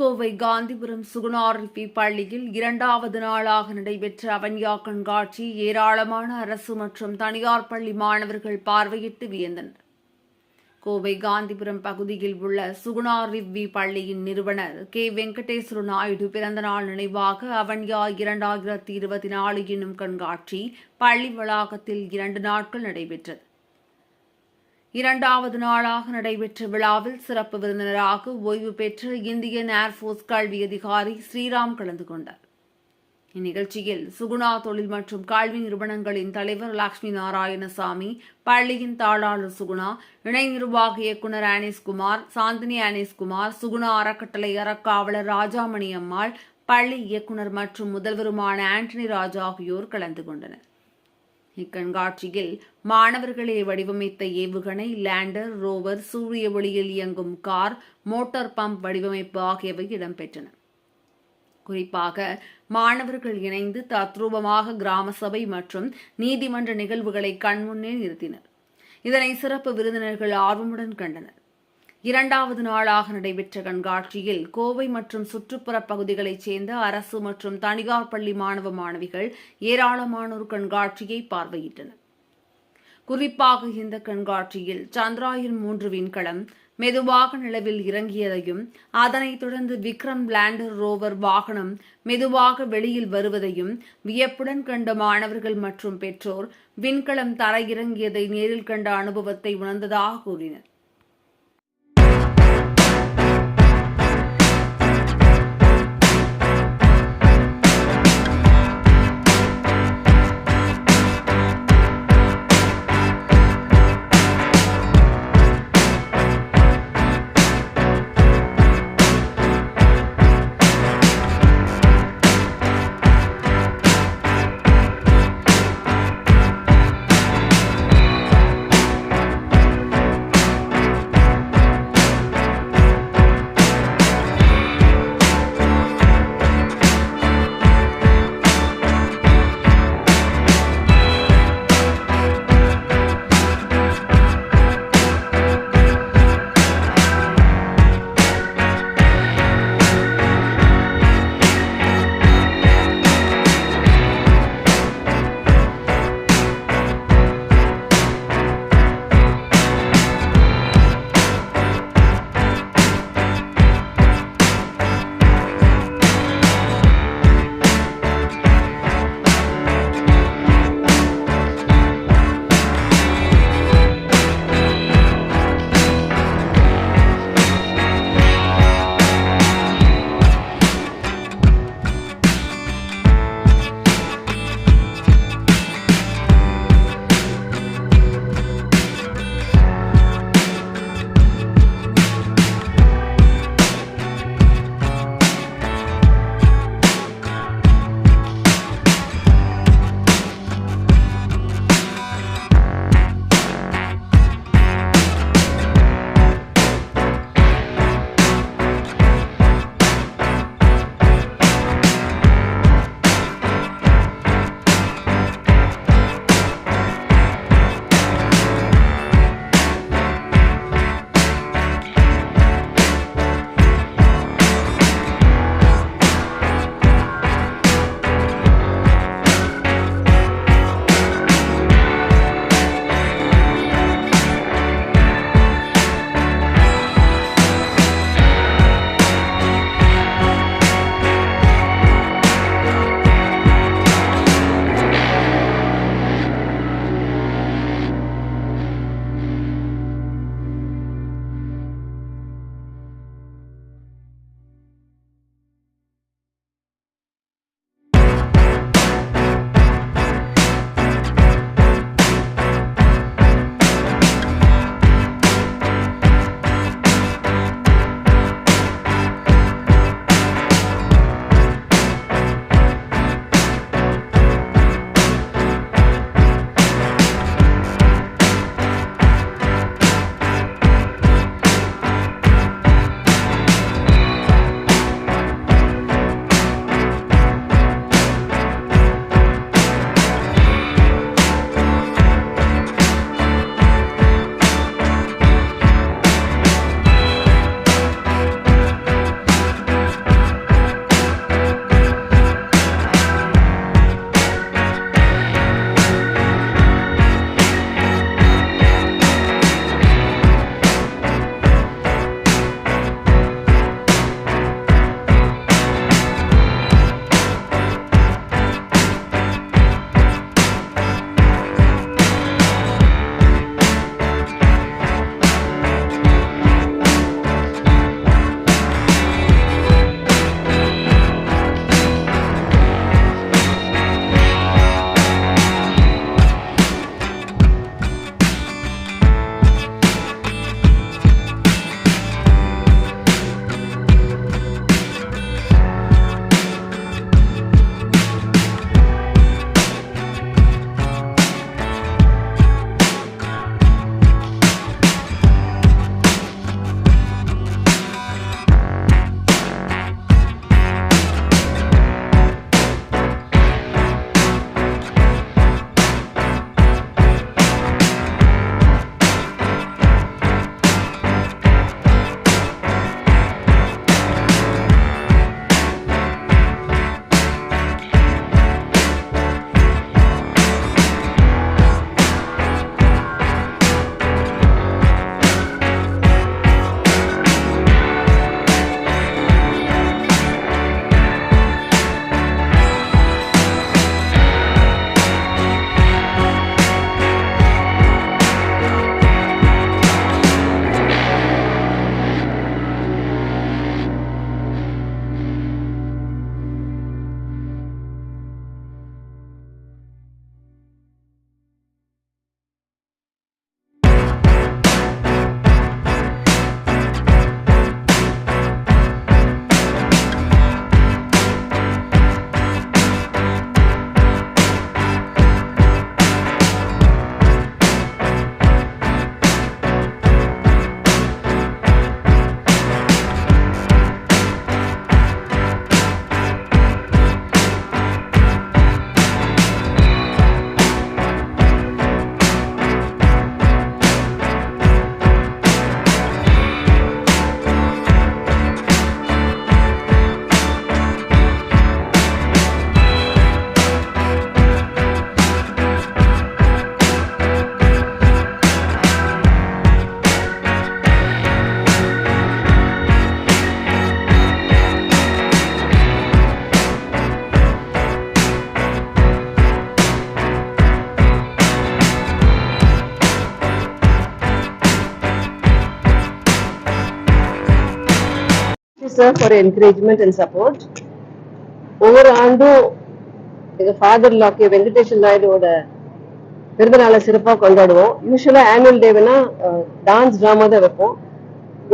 கோவை காந்திபுரம் சுகுணாரிப்பி பள்ளியில் இரண்டாவது நாளாக நடைபெற்ற அவன்யா கண்காட்சி ஏராளமான அரசு மற்றும் தனியார் பள்ளி மாணவர்கள் பார்வையிட்டு வியந்தனர். கோவை காந்திபுரம் பகுதியில் உள்ள சுகுணாரிவ்வி பள்ளியின் நிறுவனர் கே. வெங்கடேஸ்வர நாயுடு பிறந்தநாள் நினைவாக அவன்யா இரண்டாயிரத்தி இருபத்தி நாலு என்னும் கண்காட்சி பள்ளி வளாகத்தில் இரண்டு நாட்கள் நடைபெற்றது. இரண்டாவது நாளாக நடைபெற்ற விழாவில் சிறப்பு விருந்தினராக ஓய்வு பெற்ற இந்தியன் ஏர்ஃபோர்ஸ் கல்வி அதிகாரி ஸ்ரீராம் கலந்து கொண்டார். இந்நிகழ்ச்சியில் சுகுணா தொழில் மற்றும் கல்வி நிறுவனங்களின் தலைவர் லட்சுமி நாராயணசாமி பள்ளியின் தாளாளர் சுகுணா இணை நிர்வாக இயக்குநர் ஆனேஸ்குமார் சாந்தினி ஆனேஸ்குமார் சுகுணா அறக்கட்டளை அறக்காவலர் ராஜாமணி அம்மாள் பள்ளி இயக்குநர் மற்றும் முதல்வருமான ஆண்டனி ராஜா ஆகியோர் கலந்து கொண்டனர். இக்கண்காட்சியில் மாணவர்களே வடிவமைத்த ஏவுகணை லேண்டர் ரோவர் சூரிய ஒளியில் இயங்கும் கார் மோட்டார் பம்ப் வடிவமைப்பு ஆகியவை இடம்பெற்றன. குறிப்பாக மாணவர்கள் இணைந்து தத்ரூபமாக கிராம சபை மற்றும் நீதிமன்ற நிகழ்வுகளை கண்முன்னே நிறுத்தினர். இதனை சிறப்பு விருந்தினர்கள் ஆர்வமுடன் கண்டனர். இரண்டாவது நாளாக நடைபெற்ற கண்காட்சியில் கோவை மற்றும் சுற்றுப்புற பகுதிகளைச் சேர்ந்த அரசு மற்றும் தனியார் பள்ளி மாணவ மாணவிகள் ஏராளமானோர் கண்காட்சியை பார்வையிட்டனர். குறிப்பாக இந்த கண்காட்சியில் சந்திராயன் மூன்று விண்கலம் மெதுவாக நிலவில் இறங்கியதையும் அதனைத் தொடர்ந்து விக்ரம் லேண்டர் ரோவர் வாகனம் மெதுவாக வெளியில் வருவதையும் வியப்புடன் கண்ட மாணவர்கள் மற்றும் பெற்றோர் விண்கலம் தரையிறங்கியதை நேரில் கண்ட அனுபவத்தை உணர்ந்ததாக கூறினர். Sir for encouragement and support ஒவ்வொரு ஆண்டும் எங்கள் ஃபாதர் லாக்கே வெங்கடேஷன் நாயுடுவோட பிறந்தநாளை சிறப்பாக கொண்டாடுவோம். யூஸ்வலாக ஆனுவல் டேனா டான்ஸ் ட்ராமா தான் வைப்போம்.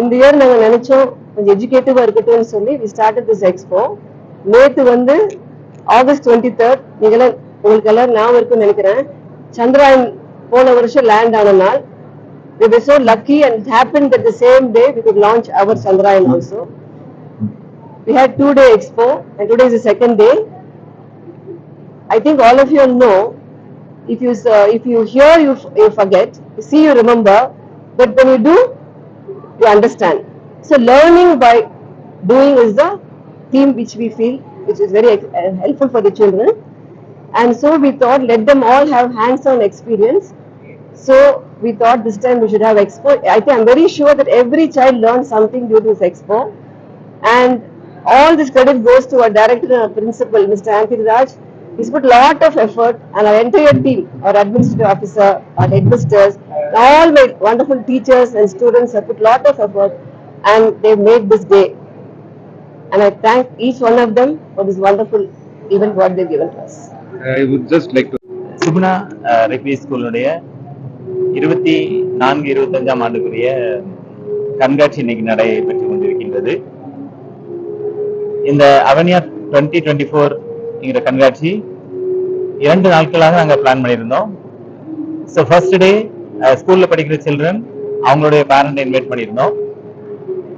இந்த இயர் நாங்க நினைச்சோம் கொஞ்சம் எஜுகேட்டிவாக இருக்கட்டும்னு சொல்லி வி ஸ்டார்டட் திஸ் எக்ஸ்போ நேற்று வந்து ஆகஸ்ட் டுவெண்ட்டி தேர்ட் நீங்களாம் உங்களுக்கு எல்லாம் ஞாபகம் இருக்குன்னு நினைக்கிறேன். சந்திராயன் போன வருஷம் லேண்ட் ஆன நாள். We were so lucky and it happened that the same day we could launch our Chandrayan also. We had two day expo and today is the second day. I think all of you know, if you, uh, if you hear, you, you forget, you see, you remember, but when you do, you understand. So learning by doing is the theme which we feel, which is very uh, helpful for the children. And so we thought, let them all have hands-on experience. So we thought this time we should have expo. I think I'm very sure that every child learned something to this expo. And all this credit goes to our director and our principal, Mr. Anthony Raj. He's put a lot of effort and our entire team, our administrative officer, our headmasters, all my wonderful teachers and students have put a lot of effort and they've made this day. And I thank each one of them for this wonderful event what they've given to us. I would just like to Suguna ரெக்வி ஸ்கூலுடைய இருபத்தி நான்கு இருபத்தஞ்சாம் ஆண்டுக்குரிய கண்காட்சி இன்னைக்கு நடைபெற்று கொண்டிருக்கின்றது இந்த அவனியா டுவெண்ட்டி டுவெண்ட்டி ஃபோர்ங்கிற கண்காட்சி இரண்டு நாட்களாக நாங்கள் பிளான் பண்ணியிருந்தோம். ஸோ ஃபர்ஸ்ட் டே ஸ்கூலில் படிக்கிற சில்ட்ரன் அவங்களுடைய பேரண்ட்டை இன்வைட் பண்ணியிருந்தோம்.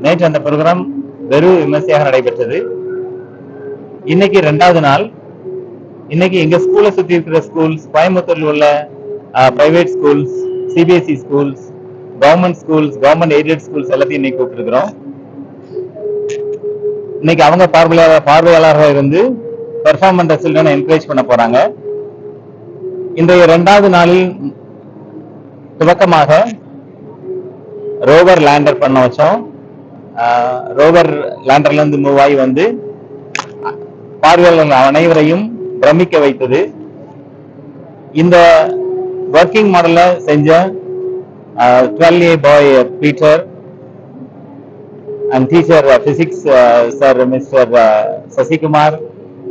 நேற்று அந்த ப்ரோக்ராம் வெறும் விமர்சையாக நடைபெற்றது. இன்னைக்கு ரெண்டாவது நாள். இன்னைக்கு எங்கள் ஸ்கூலை சுற்றி இருக்கிற ஸ்கூல்ஸ் கோயம்புத்தூரில் உள்ள private schools CBSE schools government schools government aided schools எல்லாத்தையும் இன்னைக்கு கூப்பிட்டுருக்குறோம். இன்னைக்கு அவங்க பார்வையாளர் பார்வையாளராக இருந்து பெர்ஃபார்ம் பண்ற சில்ட்ரனை என்கரேஜ் பண்ண போறாங்க. இன்றைய இரண்டாவது நாளில் துவக்கமாக ரோவர் லேண்டர் பண்ண வச்சோம். ரோவர் லேண்டர்ல இருந்து மூவ் ஆகி வந்து பார்வையாளர்கள் அனைவரையும் பிரமிக்க வைத்தது. இந்த ஒர்க்கிங் மாடல்ல செஞ்ச twelve A boy Peter and teacher physics sir mister Sasikumar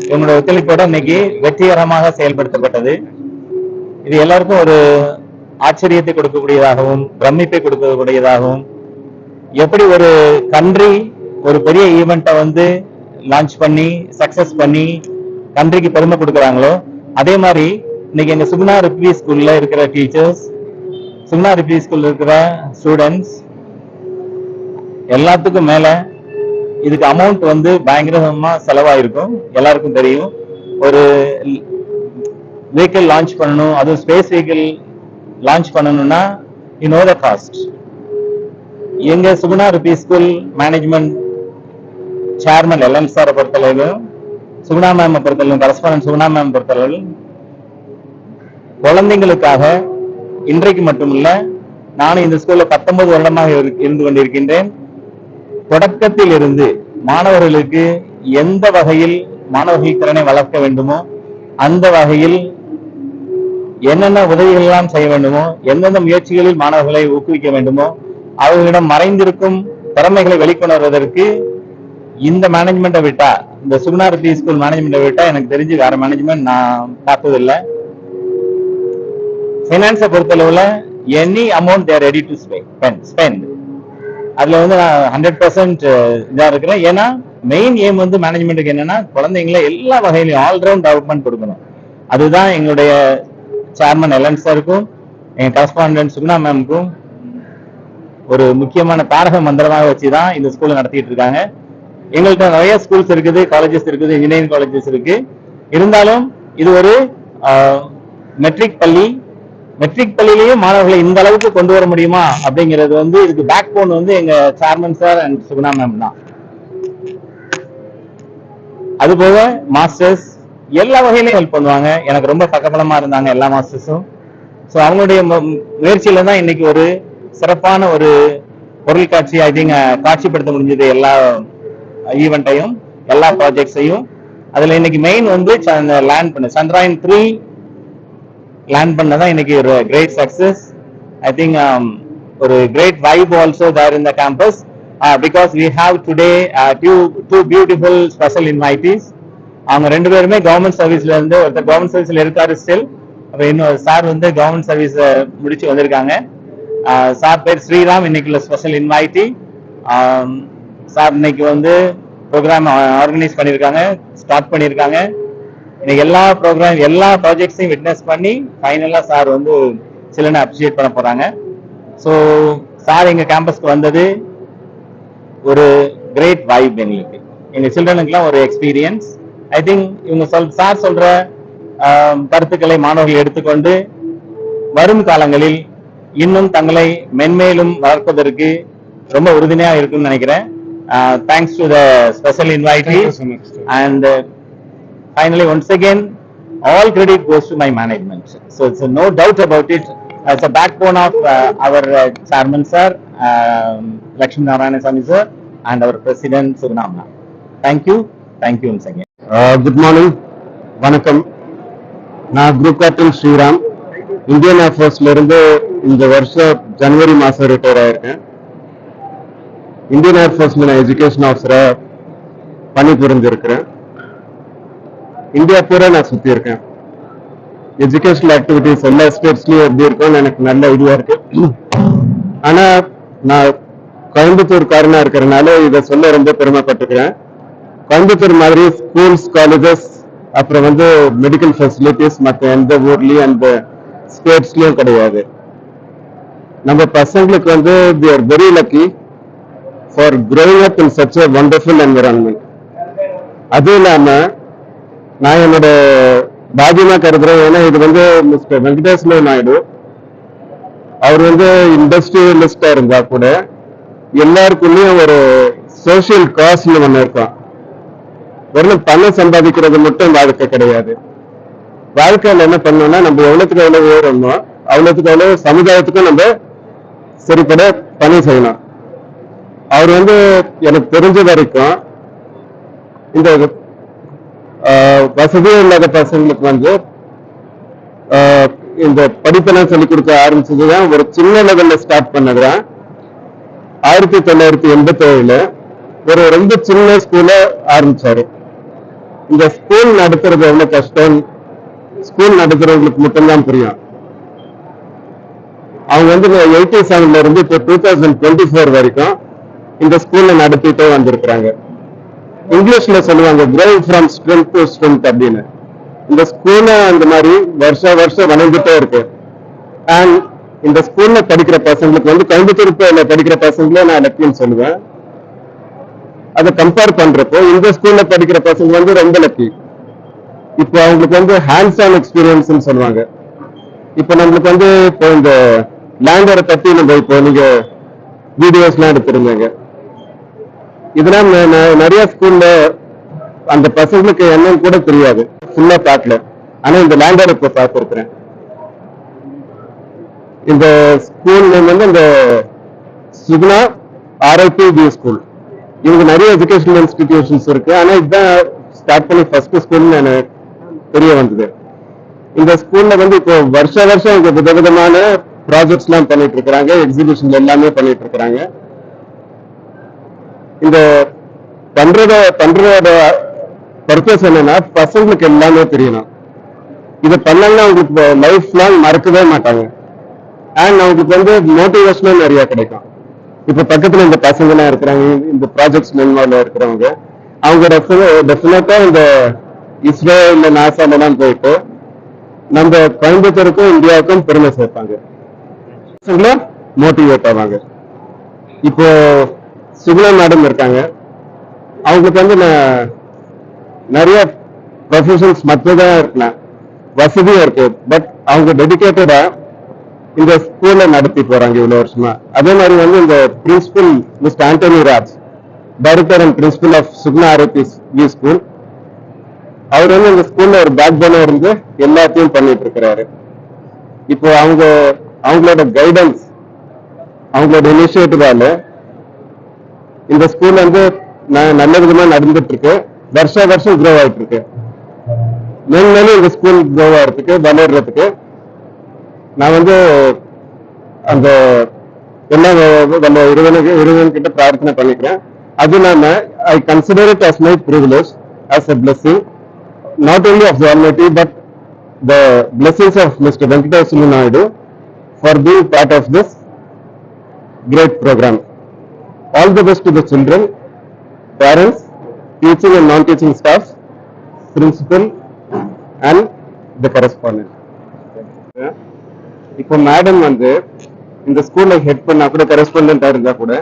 இவங்களுடைய ஒத்துழைப்போட இன்னைக்கு வெற்றிகரமாக செயல்படுத்தப்பட்டது. இது எல்லாருக்கும் ஒரு ஆச்சரியத்தை கொடுக்கக்கூடியதாகவும் பிரமிப்பை கொடுக்கக்கூடியதாகவும் எப்படி ஒரு கண்ட்ரி ஒரு பெரிய ஈவெண்ட்டை வந்து லான்ச் பண்ணி சக்சஸ் பண்ணி கண்ட்ரிக்கு பெருமை கொடுக்குறாங்களோ அதே மாதிரி இன்னைக்கு எங்க சுகுணா ரிப்வி ஸ்கூல்ல இருக்கிற டீச்சர்ஸ் சுகுணா ரிப்வி ஸ்கூல்ல இருக்கிற ஸ்டூடெண்ட்ஸ் எல்லாத்துக்கும் மேல இதுக்கு அமௌண்ட் வந்து பயங்கரமா செலவாயிருக்கும். எல்லாருக்கும் தெரியும். ஒரு வெஹிக்கிள் லான்ச் பண்ணணும். அதுவும் ஸ்பேஸ் வெஹிக்கிள் லான்ச் பண்ணணும்னா யூ நோ த காஸ்ட் எங்க சுகுணா ரிப்பி ஸ்கூல் மேனேஜ்மெண்ட் சேர்மன் எல்என் சாரை பொறுத்தளவிலும் சுகுணா மேம் பொறுத்தளவும் கரஸ்பாண்ட் சுகுணா மேம் பொறுத்தளவில் குழந்தைங்களுக்காக இன்றைக்கு மட்டுமில்ல நானும் இந்த ஸ்கூல்ல பத்தொன்பது வருடமாக இருந்து கொண்டிருக்கின்றேன். தொடக்கத்தில் இருந்து மாணவர்களுக்கு எந்த வகையில் மாணவர்கள் திறனை வளர்க்க வேண்டுமோ அந்த வகையில் என்னென்ன உதவிகள் எல்லாம் செய்ய வேண்டுமோ எந்தெந்த முயற்சிகளில் மாணவர்களை ஊக்குவிக்க வேண்டுமோ அவர்களிடம் மறைந்திருக்கும் திறமைகளை வெளிக்கொணர்வதற்கு இந்த மேனேஜ்மெண்ட்டை விட்டா இந்த சுகுணாரதி ஸ்கூல் மேனேஜ்மெண்ட்டை விட்டா எனக்கு தெரிஞ்சு வேற மேனேஜ்மெண்ட் நான் பார்த்ததில்லை. ஃபைனான்ஸை பொறுத்தளவுல any amount there ready to spend spend அதுல வந்து நான் ஹண்ட்ரட் பர்சன்ட் இதா இருக்கிறேன். ஏன்னா மெயின் எய்ம் வந்து மேனேஜ்மெண்ட்டுக்கு என்னன்னா குழந்தைங்களை எல்லா வகையிலையும் ஆல்ரவுண்ட் டெவலப்மெண்ட் கொடுக்கணும். அதுதான் எங்களுடைய சேர்மன் எலன் சாருக்கும் எங்க கரஸ்பாண்டன்ட் சுகுணா மேம்க்கும் ஒரு முக்கியமான தாரக மந்திரமாக வச்சு தான் இந்த ஸ்கூல் நடத்திட்டு இருக்காங்க. எங்கள்கிட்ட நிறைய ஸ்கூல்ஸ் இருக்குது காலேஜஸ் இருக்குது இன்ஜினியரிங் காலேஜஸ் இருக்கு. இருந்தாலும் இது ஒரு மெட்ரிக் பள்ளி மெட்ரிக் பள்ளியிலேயும் மாணவர்களை இந்த அளவுக்கு கொண்டு வர முடியுமா? அப்படிங்கிறது வந்து இதுக்கு பேக் போன் வந்து எங்க chairman sir and Suguna ma'am தான். அதுபோக மாஸ்டர்ஸ் எல்லா வகையிலையும் ஹெல்ப் பண்ணுவாங்க. எனக்கு ரொம்ப பக்கபலமா இருந்தாங்க எல்லா மாஸ்டர்ஸும் ஸோ அவங்களுடைய மு- முயற்சியில தான் இன்னைக்கு ஒரு சிறப்பான ஒரு பொருள் காட்சி ஐ திங்க் காட்சிப்படுத்த முடிஞ்சது எல்லா ஈவெண்ட்டையும் எல்லா ப்ராஜெக்ட்ஸையும் அதுல இன்னைக்கு மெயின் வந்து லேண்ட் பண்ண சந்திராயன் த்ரீ லேண்ட் பண்ணதான் இன்னைக்கு ஒரு கிரேட் சக்சஸ் ஐ திங்க் ஒரு great vibe also there in the campus because we have today two two beautiful special invitees அவங்க ரெண்டு பேருமே கவர்மெண்ட் சர்வீஸ்ல இருந்து ஒருத்தர் கவர்மெண்ட் சர்வீஸ்ல இருக்காரு ஸ்டில் அப்போ இன்னொரு சார் வந்து கவர்மெண்ட் சர்வீஸ் முடிச்சு வந்திருக்காங்க. Uh, சார் பேர் ஸ்ரீராம் இன்னைக்குள்ள ஸ்பெஷல் இன்வைட்டி சார் இன்னைக்கு வந்து ப்ரோக்ராம் ஆர்கனைஸ் uh, பண்ணியிருக்காங்க ஸ்டார்ட் பண்ணியிருக்காங்க இன்னைக்கு எல்லா ப்ரோக்ராம் எல்லா ப்ராஜெக்ட்ஸையும் விட்னஸ் பண்ணி ஃபைனலா சார் வந்து சிலனை அப்ரிஷியேட் பண்ண போறாங்க. ஸோ சார் எங்க கேம்பஸ்க்கு வந்தது ஒரு கிரேட் வைப் எங்களுக்கு. எங்க சில்ட்ரனுக்குலாம் ஒரு எக்ஸ்பீரியன்ஸ் ஐ திங்க் இவங்க சொல் சார் சொல்ற ஆம், கருத்துக்களை மாணவர்கள் எடுத்துக்கொண்டு வரும் காலங்களில் இன்னும் தங்களை மென்மேலும் வளர்ப்பதற்கு ரொம்ப உறுதுணையா இருக்கும்னு நினைக்கிறேன். Thanks to the special invitee and finally once again all credit goes to my management so it's no doubt about it as a backbone of uh, our uh, chairman sir um, lakshmi narayana swami sir and our president sugnamna thank you thank you once again Uh, good morning. வணக்கம் நான் group captain Sriram Indian ஏர்ஃபோர்ஸ்ல இருந்து இந்த வருஷம் ஜனவரி மாசம் retire ஆயிருக்கேன் Indian ஏர்ஃபோர்ஸ்ல நான் education ஆஃபீஸரா பணி புரிஞ்சிருக்கிறேன் India பூரா நான் சுத்தி இருக்கேன். எஜுகேஷனல் ஆக்டிவிட்டிஸ் எல்லா ஸ்டேட்ஸ்லயும் எப்படி இருக்கும்னு எனக்கு நல்ல இதுவா இருக்கு. ஆனா நான் கோயம்புத்தூர் கோயம்புத்தூர்காரனா இருக்கிறனால இதை சொல்ல ரொம்ப பெருமைப்பட்டுக்கிறேன். கோயம்புத்தூர் மாதிரி ஸ்கூல்ஸ் காலேஜஸ் அப்புறம் வந்து மெடிக்கல் ஃபெசிலிட்டிஸ் மற்ற எந்த ஊர்லயும் அந்த ஸ்டேட்ஸ்லயும் கிடையாது. நம்ம பசங்களுக்கு வந்து they are very lucky for growing up in such a wonderful environment அதுவும் இல்லாம நான் என்னோட பாக்கியமா கருதுறேன். ஏன்னா இது வந்து மிஸ்டர் வெங்கடேஸ்வர நாயுடு. அவர் வந்து இண்டஸ்ட்ரியலிஸ்டா இருந்தா கூட எல்லாருக்குமே ஒரு சோஷியல் காஸ்ட்னு ஒண்ணு இருக்கும். வெறும் பணம் சம்பாதிக்கிறது மட்டும் வாழ்க்கை கிடையாது. வாழ்க்கையில என்ன பண்ணோம்னா நம்ம எவ்வளவுக்கு எவ்வளவு உயரணுமோ அவ்வளவுக்கு எவ்வளவு சமுதாயத்துக்கும் நம்ம சரிப்பட பணி செய்யணும். அவர் வந்து எனக்கு தெரிஞ்ச வரைக்கும் இந்த வசதியே இல்லாத பசங்களுக்கு வந்து ஆஹ், இந்த படிப்பெல்லாம் சொல்லிக் கொடுக்க ஆரம்பிச்சதுதான் ஒரு சின்ன லெவல்ல ஸ்டார்ட் பண்ணதுதான். ஆயிரத்தி தொள்ளாயிரத்தி எண்பத்தி ஏழுல ஒரு ரொம்ப சின்ன ஸ்கூல ஆரம்பிச்சாரு. இந்த ஸ்கூல் நடத்துறது எவ்வளவு கஷ்டம்? ஸ்கூல் நடத்துறவங்களுக்கு மட்டும்தான் புரியும். அவங்க வந்து எயிட்டி செவன்ல இருந்து இப்போ டூ தௌசண்ட் டுவெண்ட்டி ஃபோர் வரைக்கும் இந்த ஸ்கூல்ல நடத்திட்டே வந்திருக்கிறாங்க. இங்கிலீஷ்ல சொல்லுவாங்க growing from strength to strength அப்படின்னு. இந்த ஸ்கூல்ல அந்த மாதிரி வருஷ வருஷம் வளர்ந்துட்டே இருக்கு. அண்ட் இந்த ஸ்கூல்ல படிக்கிற பசங்களுக்கு வந்து கோயம்புத்தூர்ல படிக்கிற பசங்களே நான் லக்கின்னு சொல்லுவேன். அதை கம்பேர் பண்றப்போ இந்த ஸ்கூல்ல படிக்கிற பசங்க வந்து ரொம்ப லக்கி இப்போ அவங்களுக்கு வந்து ஹேண்ட்ஸ் ஆன் எக்ஸ்பீரியன்ஸ் சொல்லுவாங்க. இப்போ நம்மளுக்கு வந்து இப்போ இந்த லேண்டரை பத்தி நம்ம இப்போ நீங்க வீடியோஸ்லாம் எடுத்திருந்தீங்க. இதெல்லாம் நிறைய ஸ்கூல்ல அந்த பசங்களுக்கு என்னன்னு கூட தெரியாது. ஃபுல்லா பாக்கல ஆனா இந்த லேண்டர் இப்போ பார்த்திருக்கிறேன். இந்த ஸ்கூல் நேம் வந்து இந்த சுகுணா ஆர்ஐபி பி ஸ்கூல் இவங்க நிறைய எஜுகேஷனல் இன்ஸ்டிடியூஷன்ஸ் இருக்கு. ஆனா இதுதான் ஸ்டார்ட் பண்ணி ஃபர்ஸ்ட் ஸ்கூல்னு எனக்கு தெரிய வந்தது. இந்த ஸ்கூல்ல வந்து இப்போ வருஷ வருஷம் இங்க விதவிதமான ப்ராஜெக்ட்ஸ் எல்லாம் பண்ணிட்டு இருக்கிறாங்க. எக்ஸிபிஷன் எல்லாமே பண்ணிட்டு இருக்கிறாங்க. இந்த பண்றத பண்றதோட பர்பஸ் என்னன்னா பசங்களுக்கு எல்லாமே தெரியணும். இதை பண்ணாங்கன்னா அவங்களுக்கு லைஃப் லாங் மறக்கவே மாட்டாங்க. அண்ட் அவங்களுக்கு வந்து மோட்டிவேஷனும் நிறைய கிடைக்கும். இப்ப பக்கத்துல இந்த பசங்க எல்லாம் இருக்கிறாங்க இந்த ப்ராஜெக்ட்ஸ் இன்வால்வ் இருக்கிறவங்க அவங்க டெஃபினட்டா இந்த இஸ்ரோ இல்ல நாசால எல்லாம் போயிட்டு நம்ம கோயம்புத்தூருக்கும் இந்தியாவுக்கும் பெருமை சேர்ப்பாங்க. மோட்டிவேட் ஆவாங்க. இப்போ சுகுணா மேடம் இருக்காங்க. அவங்களுக்கு வந்து நான் நிறைய ப்ரொஃபஷன்ஸ் மற்றதாக இருக்கலாம். வசதியும் இருக்கு பட் அவங்க டெடிகேட்டடா இந்த ஸ்கூல்ல நடத்தி போறாங்க இவ்வளவு வருஷமா. அதே மாதிரி வந்து இந்த principal mister Antony Raj director and principal of Suguna RIP V school அவர் வந்து இந்த ஸ்கூல்ல ஒரு பேக் போனா இருந்து எல்லாத்தையும் பண்ணிட்டு இருக்கிறாரு. இப்போ அவங்க அவங்களோட கைடன்ஸ் அவங்களோட இனிஷியேட்டிவால இந்த ஸ்கூல் வந்து நல்ல விதமா நடந்துட்டு இருக்கு வருஷ வருஷம் க்ரோ ஆயிட்டு இருக்கு மேலும் இந்த ஸ்கூல் க்ரோ ஆகிறதுக்கு வளர்றதுக்கு நான் வந்து அந்த என்ன நம்ம இறைவனுக்கு இறைவன் கிட்ட பிரார்த்தனை பண்ணிக்கிறேன். அது இல்லாம I consider it as my privilege as a blessing not only of the but the blessings of mister Venkateswari Naidu for being part of this great programme All the best to the children, parents, teaching and non-teaching staff, principal and the correspondent. இப்போ madam வந்து இந்த ஸ்கூல்ல head பண்ணா கூட கரஸ்பாண்டண்டா இருந்தா கூட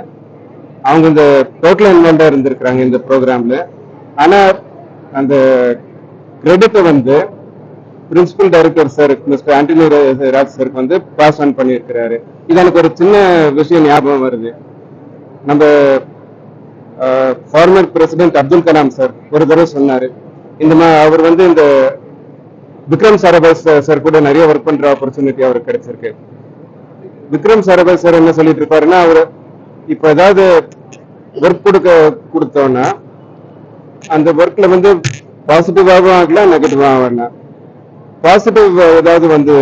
அவங்க இந்த டோட்டல் இன்வால்வா இருந்திருக்கிறாங்க இந்த ப்ரோக்ராம்ல ஆனா அந்த கிரெடிட்டை வந்து principal director sir mister Antony Raj சாருக்கு வந்து பாஸ் ஆன் பண்ணியிருக்கிறாரு. இது எனக்கு ஒரு சின்ன விஷயம் ஞாபகம் வருது. நம்ம former president Abdul Kalam sir ஒரு தடவை சொன்னாரு. இந்த மா அவர் வந்து இந்த விக்ரம் சாராபாய் சார் கூட நிறைய ஒர்க் பண்ற ஆப்பர்ச்சுனிட்டி அவருக்கு கிடைச்சிருக்கு. விக்ரம் சாராபாய் சார் என்ன சொல்லிட்டு இருப்பாருன்னா அவர் இப்ப ஏதாவது ஒர்க் கொடுக்க கொடுத்தோம்னா அந்த ஒர்க்ல வந்து பாசிட்டிவாகவும் ஆகலாம் நெகட்டிவாகவும் ஆகலாம் பாசிட்டிவ் ஏதாவது வந்து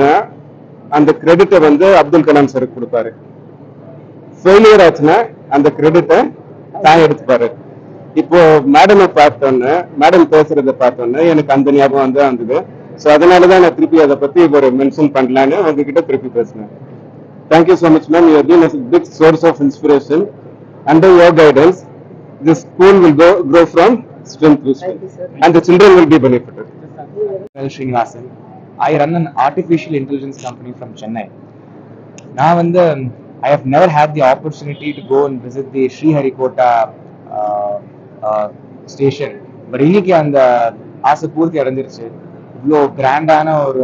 அந்த கிரெடிட்டை வந்து அப்துல் கலாம் சாருக்கு கொடுப்பாரு. ஃபெயிலியர் ஆச்சுன்னா அந்த கிரெடிட்டை தான் எடுத்துப்பாரு. இப்போ மேடமை பார்த்தோன்னே மேடம் பேசுறத பார்த்தோன்னே எனக்கு அந்த ஞாபகம் வந்து வந்தது. ஸோ அதனால தான் நான் திருப்பி அதை பத்தி ஒரு மென்ஷன் பண்ணலான்னு உங்ககிட்ட திருப்பி பேசினேன். Thank you so much ma'am you been big source of inspiration under your guidance this school will go grow from strength to strength. And the children will be benefited. Well, Srinivasan. I run an artificial intelligence company from Chennai. நான் வந்து I have never had the opportunity to go and visit the Sriharikota uh, uh, station. But இன்னைக்கு அந்த ஆசை பூர்த்தி அடைஞ்சிருச்சு இவ்வளோ கிராண்டான ஒரு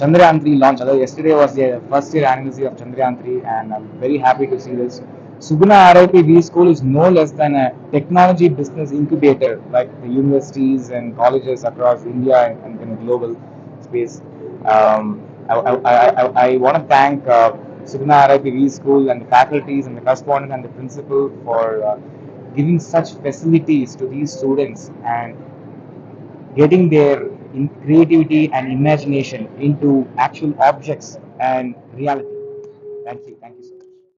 Chandrayaan three launch அதாவது yesterday was first year anniversary of Chandrayaan three and I'm very happy to see this. Suguna RIP V School is no less than a technology business incubator, like the universities and colleges across India and, and, and global space. Um, I, I, I, I, I want to thank uh, Suguna RIP V School and the faculties and the correspondent and the principal for uh, giving such facilities to these students and getting their creativity and imagination into actual objects and reality. Thank you.